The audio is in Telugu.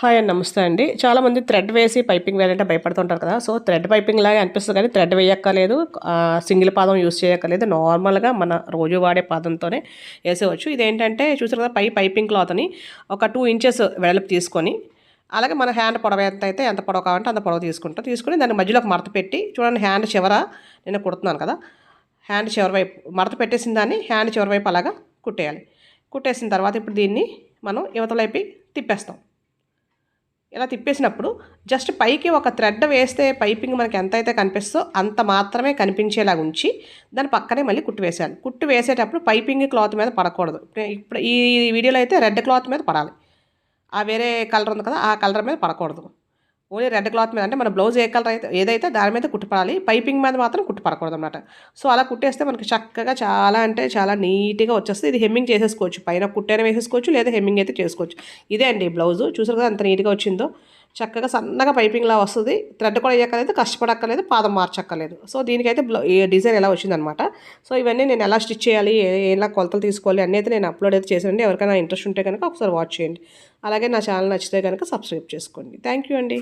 హాయ్ అండి నమస్తే అండి. చాలామంది థ్రెడ్ వేసి పైపింగ్ వేయాలంటే భయపడుతుంటారు కదా. సో థ్రెడ్ పైపింగ్ లాగా అనిపిస్తుంది కానీ థ్రెడ్ వేయక్కర్లేదు. సింగిల్ పాదం యూస్ చేయక్కర్లేదు. నార్మల్గా మన రోజు వాడే పాదంతోనే వేసేవచ్చు ఇదేంటంటే చూసారు కదా పై పైపింగ్ క్లాత్ని ఒక టూ ఇంచెస్ వెడల్పు తీసుకొని అలాగే మన హ్యాండ్ పొడవ ఎంత అయితే ఎంత పొడవ కావాలంటే అంత పొడవ తీసుకుంటాం. తీసుకుని దాన్ని మధ్యలో ఒక మడత పెట్టి చూడండి హ్యాండ్ చివర నేను కుడుతున్నాను కదా హ్యాండ్ చివరి వైపు మడత పెట్టేసిన దాన్ని హ్యాండ్ చివరి వైపు అలాగా కుట్టేయాలి. కుట్టేసిన తర్వాత ఇప్పుడు దీన్ని మనం యువతలైపు తిప్పేస్తాం. ఇలా తిప్పేసినప్పుడు జస్ట్ పైకి ఒక థ్రెడ్ వేస్తే పైపింగ్ మనకి ఎంత అయితే కనిపిస్తుందో అంత మాత్రమే కనిపించేలాగా ఉంచి దాని పక్కనే మళ్ళీ కుట్టు వేసేయాలి. కుట్టు వేసేటప్పుడు పైపింగ్ క్లాత్ మీద పడకూడదు. ఇప్పుడు ఈ వీడియోలో అయితే రెడ్ క్లాత్ మీద పడాలి. ఆ వేరే కలర్ ఉంది కదా ఆ కలర్ మీద పడకూడదు. ఓన్లీ రెడ్ క్లాత్ మీద అంటే మన బ్లౌజ్ ఏ కలర్ అయితే ఏదైతే దాని మీద కుట్టుపడాలి పైపింగ్ మీద మాత్రం కుట్టుపడకూడదు అనమాట సో అలా కుట్టేస్తే మనకి చక్కగా చాలా అంటే చాలా నీట్గా వచ్చేస్తుంది. ఇది హెమ్మింగ్ చేసేసుకోవచ్చు. పైన కుట్టైన వేసేసుకోవచ్చు లేదా హెమ్మింగ్ అయితే చేసుకోవచ్చు. ఇదే అండి బ్లౌజ్. చూసారు కదా ఎంత నీట్గా వచ్చిందో. చక్కగా సన్నగా పైపింగ్లా వస్తుంది. థ్రెడ్ కూడా వేయక్కర్లేదు కష్టపడక్కర్లేదు పాదం మార్చక్కర్లేదు. సో దీనికైతే బ్లౌ డిజైన్ ఎలా వచ్చిందనమాట. సో ఇవన్నీ నేను ఎలా స్టిచ్ చేయాలి ఎలా కొలతలు తీసుకోవాలి అన్నీ అయితే నేను అప్లోడ్ అయితే చేశానండి. ఎవరికైనా ఇంట్రెస్ట్ ఉంటే కనుక ఒకసారి వాచ్ చేయండి. అలాగే నా ఛానల్ నచ్చితే కనుక సబ్స్క్రైబ్ చేసుకోండి. థ్యాంక్ యూ అండి.